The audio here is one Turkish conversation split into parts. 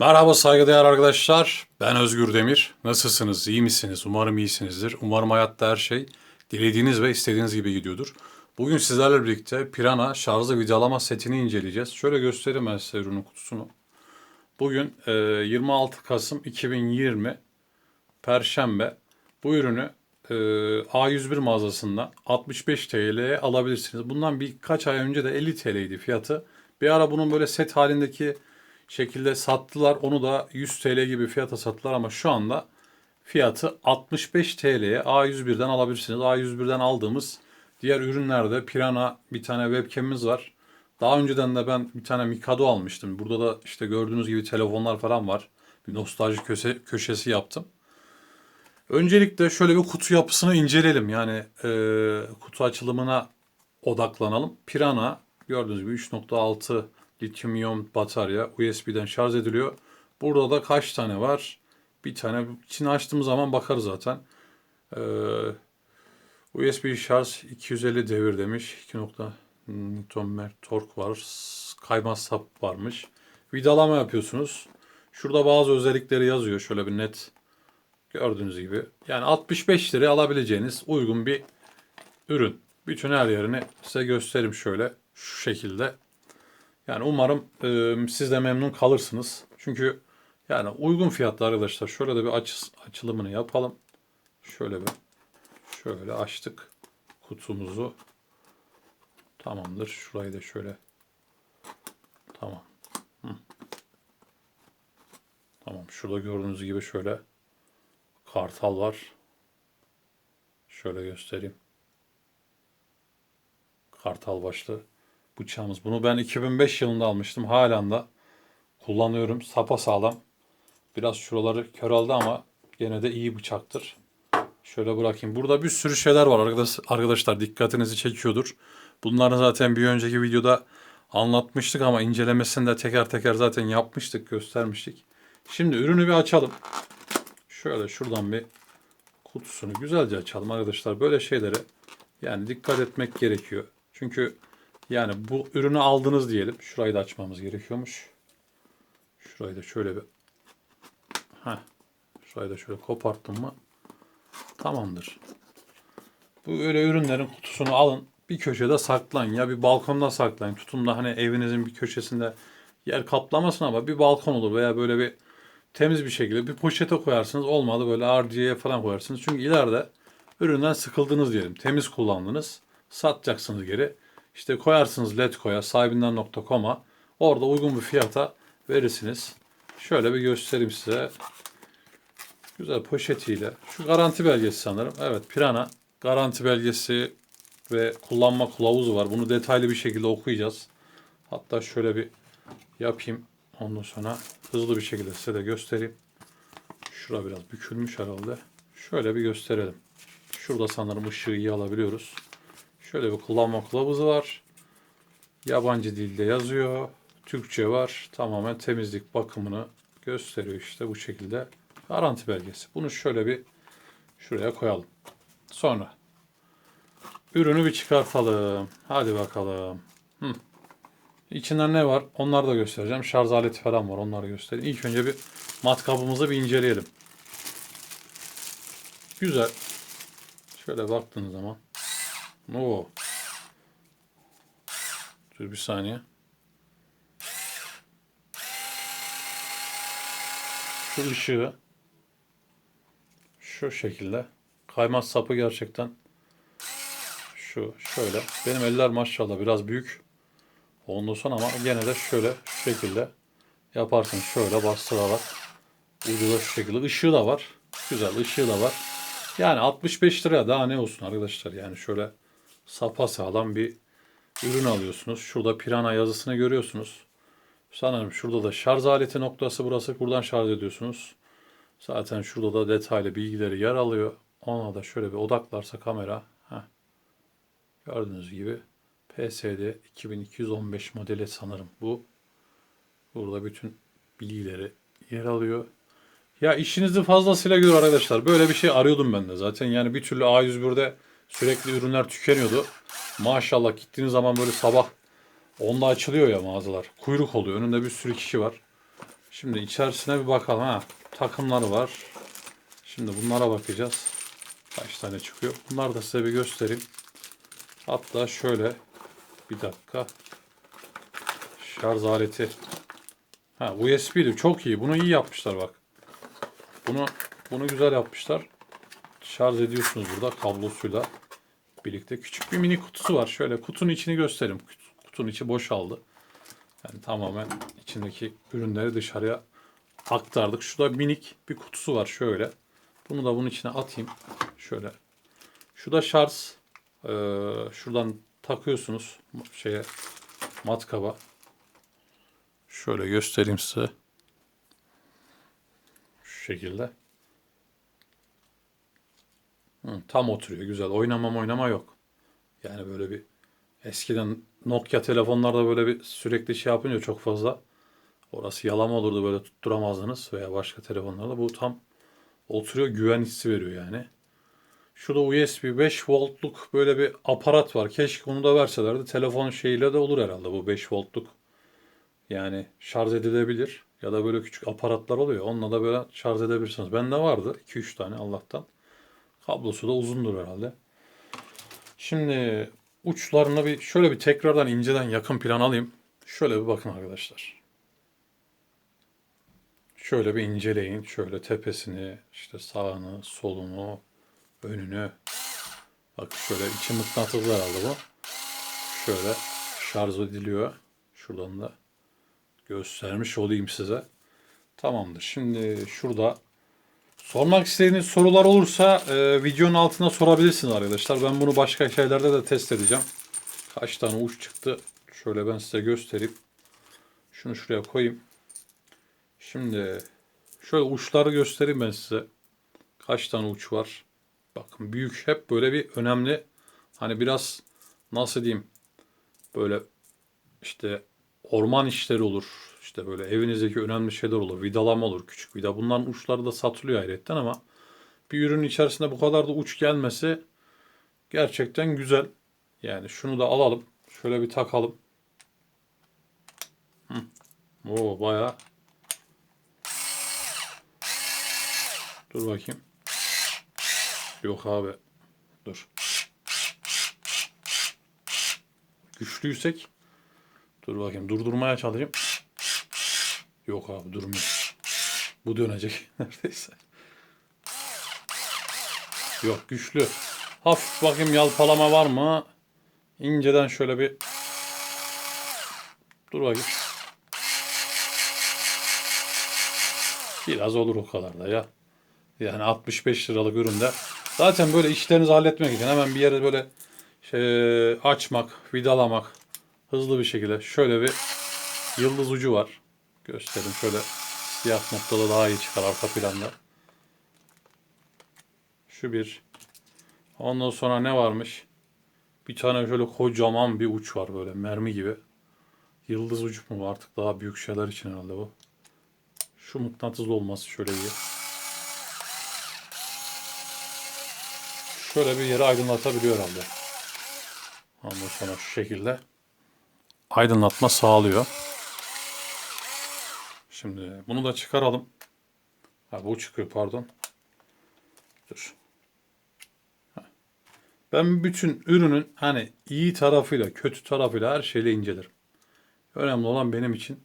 Merhaba saygıdeğer arkadaşlar. Ben Özgür Demir. Nasılsınız? İyi misiniz? Umarım iyisinizdir. Umarım hayatta her şey dilediğiniz ve istediğiniz gibi gidiyordur. Bugün sizlerle birlikte Pirana şarjlı vidalama setini inceleyeceğiz. Şöyle göstereyim ben size ürünün kutusunu. Bugün e, 26 Kasım 2020 Perşembe. Bu ürünü e, A101 mağazasından 65 TL'ye alabilirsiniz. Bundan birkaç ay önce de 50 TL'ydi fiyatı. Bir ara bunun böyle set halindeki şekilde sattılar. Onu da 100 TL gibi fiyata sattılar ama şu anda fiyatı 65 TL'ye A101'den alabilirsiniz. A101'den aldığımız diğer ürünlerde Pirana bir tane webcam'imiz var. Daha önceden de ben bir tane Mikado almıştım. Burada da işte gördüğünüz gibi telefonlar falan var. Bir nostalji köşe, köşesi yaptım. Öncelikle şöyle bir kutu yapısını inceleyelim. Yani e, kutu açılımına odaklanalım. Pirana gördüğünüz gibi 3.6 lityum iyon batarya USB'den şarj ediliyor. Burada da kaç tane var? Bir tane. İçini açtığımız zaman bakarız zaten. Ee, USB şarj 250 devir demiş. 2 nokta Newton tork var. Kaymaz sap varmış. Vidalama yapıyorsunuz. Şurada bazı özellikleri yazıyor. Şöyle bir net gördüğünüz gibi. Yani 65 liraya alabileceğiniz uygun bir ürün. Bütün her yerini size göstereyim şöyle. Şu şekilde. Yani umarım e, siz de memnun kalırsınız. Çünkü yani uygun fiyatlı arkadaşlar. Şöyle de bir aç, açılımını yapalım. Şöyle bir şöyle açtık kutumuzu. Tamamdır. Şurayı da şöyle tamam. Hı. Tamam. Şurada gördüğünüz gibi şöyle kartal var. Şöyle göstereyim. Kartal başlı bıçağımız. Bunu ben 2005 yılında almıştım. Halen de kullanıyorum. Sapa sağlam. Biraz şuraları kör aldı ama gene de iyi bıçaktır. Şöyle bırakayım. Burada bir sürü şeyler var arkadaş, arkadaşlar. Dikkatinizi çekiyordur. Bunları zaten bir önceki videoda anlatmıştık ama incelemesini de teker teker zaten yapmıştık, göstermiştik. Şimdi ürünü bir açalım. Şöyle şuradan bir kutusunu güzelce açalım arkadaşlar. Böyle şeylere yani dikkat etmek gerekiyor. Çünkü yani bu ürünü aldınız diyelim. Şurayı da açmamız gerekiyormuş. Şurayı da şöyle bir Heh. Şurayı da şöyle koparttım mı tamamdır. Bu öyle ürünlerin kutusunu alın. Bir köşede saklayın ya bir balkonda saklayın. Tutun da hani evinizin bir köşesinde yer kaplamasın ama bir balkon olur veya böyle bir temiz bir şekilde bir poşete koyarsınız. Olmadı böyle RG'ye falan koyarsınız. Çünkü ileride üründen sıkıldınız diyelim. Temiz kullandınız. Satacaksınız geri. İşte koyarsınız Letgo'ya, sahibinden.com'a. Orada uygun bir fiyata verirsiniz. Şöyle bir göstereyim size. Güzel poşetiyle. Şu garanti belgesi sanırım. Evet Pirana garanti belgesi ve kullanma kılavuzu var. Bunu detaylı bir şekilde okuyacağız. Hatta şöyle bir yapayım. Ondan sonra hızlı bir şekilde size de göstereyim. Şura biraz bükülmüş herhalde. Şöyle bir gösterelim. Şurada sanırım ışığı iyi alabiliyoruz. Şöyle bir kullanma kılavuzu var. Yabancı dilde yazıyor. Türkçe var. Tamamen temizlik bakımını gösteriyor işte bu şekilde. Garanti belgesi. Bunu şöyle bir şuraya koyalım. Sonra ürünü bir çıkartalım. Hadi bakalım. Hı. İçinden ne var? Onları da göstereceğim. Şarj aleti falan var. Onları göstereyim. İlk önce bir matkabımızı bir inceleyelim. Güzel. Şöyle baktığınız zaman. Oo. Dur bir saniye. Şu ışığı şu şekilde. Kaymaz sapı gerçekten şu şöyle. Benim eller maşallah biraz büyük. Sonra ama gene de şöyle şu şekilde yaparsın. Şöyle bastırarak. Ucu da şu şekilde. Işığı da var. Güzel ışığı da var. Yani 65 liraya daha ne olsun arkadaşlar. Yani şöyle sapa sağlam bir ürün alıyorsunuz. Şurada Pirana yazısını görüyorsunuz. Sanırım şurada da şarj aleti noktası burası. Buradan şarj ediyorsunuz. Zaten şurada da detaylı bilgileri yer alıyor. Ona da şöyle bir odaklarsa kamera. Heh. Gördüğünüz gibi PSD 2215 modeli sanırım bu. Burada bütün bilgileri yer alıyor. Ya işinizi fazlasıyla görür arkadaşlar. Böyle bir şey arıyordum ben de zaten. Yani bir türlü A101'de sürekli ürünler tükeniyordu. Maşallah gittiğiniz zaman böyle sabah onda açılıyor ya mağazalar. Kuyruk oluyor. Önünde bir sürü kişi var. Şimdi içerisine bir bakalım ha. Takımları var. Şimdi bunlara bakacağız. Kaç tane çıkıyor? Bunları da size bir göstereyim. Hatta şöyle bir dakika. Şarj aleti. Ha USB'li çok iyi. Bunu iyi yapmışlar bak. Bunu bunu güzel yapmışlar. Şarj ediyorsunuz burada kablosuyla birlikte. Küçük bir mini kutusu var. Şöyle kutunun içini göstereyim. Kut- Kutunun içi boşaldı. Yani tamamen içindeki ürünleri dışarıya aktardık. Şurada minik bir kutusu var şöyle. Bunu da bunun içine atayım. Şöyle. Şu da şarj. Ee, şuradan takıyorsunuz şeye matkaba. Şöyle göstereyim size. Şu şekilde. Hı, tam oturuyor güzel. Oynamam oynama yok. Yani böyle bir eskiden Nokia telefonlarda böyle bir sürekli şey yapınca çok fazla orası yalama olurdu böyle tutturamazdınız veya başka telefonlarda. Bu tam oturuyor güven hissi veriyor yani. Şurada USB 5 voltluk böyle bir aparat var. Keşke onu da verselerdi. Telefon şeyiyle de olur herhalde bu 5 voltluk. Yani şarj edilebilir. Ya da böyle küçük aparatlar oluyor. Onunla da böyle şarj edebilirsiniz. Bende vardı 2-3 tane Allah'tan. Kablosu da uzundur herhalde. Şimdi uçlarını bir şöyle bir tekrardan inceden yakın plan alayım. Şöyle bir bakın arkadaşlar. Şöyle bir inceleyin. Şöyle tepesini, işte sağını, solunu, önünü. Bak şöyle içi mıknatıslı herhalde bu. Şöyle şarj ediliyor. Şuradan da göstermiş olayım size. Tamamdır. Şimdi şurada sormak istediğiniz sorular olursa e, videonun altına sorabilirsiniz arkadaşlar. Ben bunu başka şeylerde de test edeceğim. Kaç tane uç çıktı? Şöyle ben size göstereyim. Şunu şuraya koyayım. Şimdi şöyle uçları göstereyim ben size. Kaç tane uç var? Bakın büyük hep böyle bir önemli hani biraz nasıl diyeyim böyle işte orman işleri olur. İşte böyle evinizdeki önemli şeyler olur. Vidalama olur. Küçük vida. Bunların uçları da satılıyor hayretten ama bir ürünün içerisinde bu kadar da uç gelmesi gerçekten güzel. Yani şunu da alalım. Şöyle bir takalım. Hı. Oo bayağı. Dur bakayım. Yok abi. Dur. Güçlüysek dur bakayım durdurmaya çalışayım. Yok abi durmuyor. Bu dönecek neredeyse. Yok güçlü. Hafif bakayım yalpalama var mı? İnceden şöyle bir Dur bakayım. Biraz olur o kadar da ya. Yani 65 liralık üründe. Zaten böyle işlerinizi halletmek için hemen bir yere böyle şey, açmak, vidalamak hızlı bir şekilde şöyle bir yıldız ucu var. Göstereyim şöyle siyah noktada daha iyi çıkar arka planda. Şu bir. Ondan sonra ne varmış? Bir tane şöyle kocaman bir uç var böyle mermi gibi. Yıldız ucu mu artık daha büyük şeyler için herhalde bu. Şu mıknatıslı olması şöyle iyi. Şöyle bir yeri aydınlatabiliyor herhalde. Ondan sonra şu şekilde aydınlatma sağlıyor. Şimdi bunu da çıkaralım. Ha, bu çıkıyor pardon. Dur. Ben bütün ürünün hani iyi tarafıyla kötü tarafıyla her şeyle incelerim. Önemli olan benim için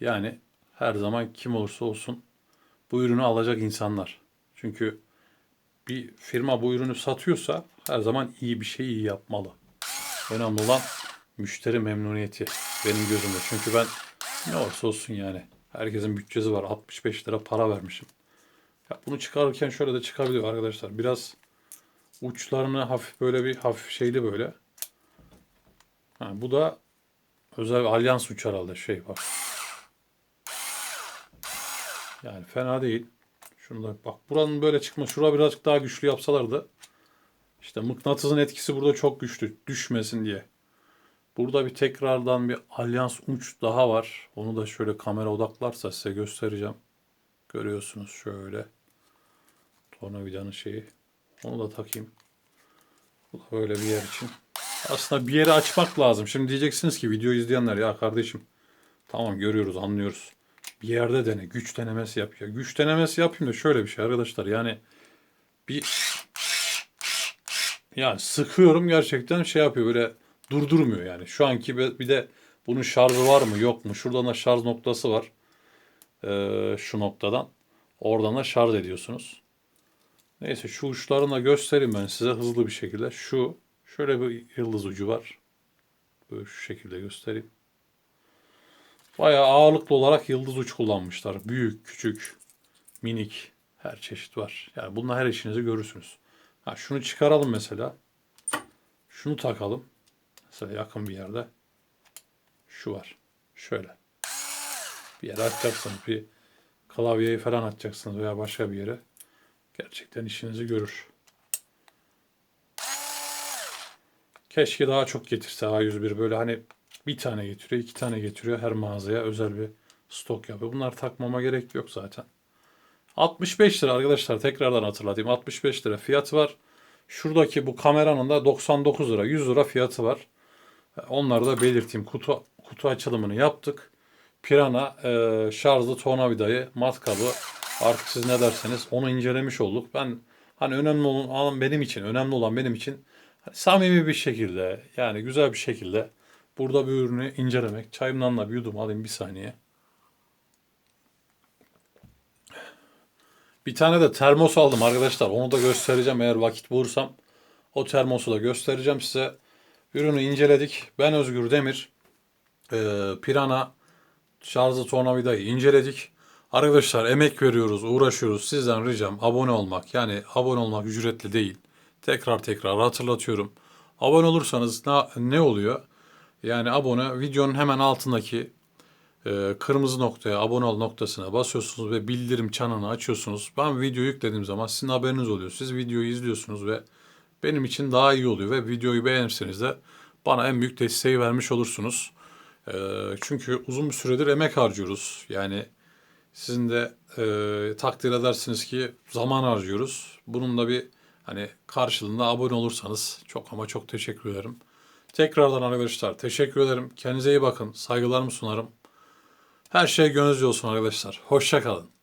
yani her zaman kim olursa olsun bu ürünü alacak insanlar. Çünkü bir firma bu ürünü satıyorsa her zaman iyi bir şey iyi yapmalı. Önemli olan müşteri memnuniyeti benim gözümde. Çünkü ben ne olursa olsun yani herkesin bütçesi var. 65 lira para vermişim. Ya bunu çıkarırken şöyle de çıkabiliyor arkadaşlar. Biraz uçlarını hafif böyle bir hafif şeyli böyle. Ha, bu da özel alyans uç herhalde şey var. Yani fena değil. Şunu da bak buranın böyle çıkma. Şura birazcık daha güçlü yapsalardı. İşte mıknatısın etkisi burada çok güçlü. Düşmesin diye. Burada bir tekrardan bir alyans uç daha var. Onu da şöyle kamera odaklarsa size göstereceğim. Görüyorsunuz şöyle. Tornavidanın şeyi. Onu da takayım. Bu da böyle bir yer için. Aslında bir yeri açmak lazım. Şimdi diyeceksiniz ki video izleyenler ya kardeşim tamam görüyoruz anlıyoruz. Bir yerde dene. Güç denemesi yap ya. Güç denemesi yapayım da şöyle bir şey arkadaşlar. Yani bir yani sıkıyorum gerçekten şey yapıyor böyle durdurmuyor yani. Şu anki bir de bunun şarjı var mı yok mu? Şuradan da şarj noktası var. Ee, şu noktadan. Oradan da şarj ediyorsunuz. Neyse şu uçlarını da göstereyim ben size hızlı bir şekilde. Şu şöyle bir yıldız ucu var. Böyle şu şekilde göstereyim. Bayağı ağırlıklı olarak yıldız uç kullanmışlar. Büyük, küçük, minik her çeşit var. Yani bununla her işinizi görürsünüz. Ha, şunu çıkaralım mesela. Şunu takalım. Mesela yakın bir yerde. Şu var. Şöyle. Bir yere atacaksınız. Bir klavyeyi falan atacaksınız veya başka bir yere. Gerçekten işinizi görür. Keşke daha çok getirse A101 böyle hani bir tane getiriyor, iki tane getiriyor her mağazaya özel bir stok yapıyor. Bunlar takmama gerek yok zaten. 65 lira arkadaşlar tekrardan hatırlatayım. 65 lira fiyatı var. Şuradaki bu kameranın da 99 lira, 100 lira fiyatı var. Onları da belirteyim. Kutu kutu açılımını yaptık. Pirana e, şarjlı tornavidayı, matkabı artık siz ne derseniz onu incelemiş olduk. Ben hani önemli olan benim için, önemli olan benim için hani samimi bir şekilde yani güzel bir şekilde burada bir ürünü incelemek. Çayımdan da bir yudum alayım bir saniye. Bir tane de termos aldım arkadaşlar. Onu da göstereceğim eğer vakit bulursam. O termosu da göstereceğim size. Ürünü inceledik. Ben Özgür Demir. Ee, Pirana şarjlı tornavidayı inceledik. Arkadaşlar emek veriyoruz, uğraşıyoruz. Sizden ricam abone olmak. Yani abone olmak ücretli değil. Tekrar tekrar hatırlatıyorum. Abone olursanız ne, ne oluyor? Yani abone videonun hemen altındaki e, kırmızı noktaya abone ol noktasına basıyorsunuz ve bildirim çanını açıyorsunuz. Ben video yüklediğim zaman sizin haberiniz oluyor. Siz videoyu izliyorsunuz ve benim için daha iyi oluyor ve videoyu beğenirseniz de bana en büyük desteği vermiş olursunuz. E, çünkü uzun bir süredir emek harcıyoruz. Yani sizin de e, takdir edersiniz ki zaman harcıyoruz. Bunun da bir hani karşılığında abone olursanız çok ama çok teşekkür ederim. Tekrardan arkadaşlar teşekkür ederim. Kendinize iyi bakın. Saygılarımı sunarım. Her şey gönlünüzce olsun arkadaşlar. Hoşça kalın.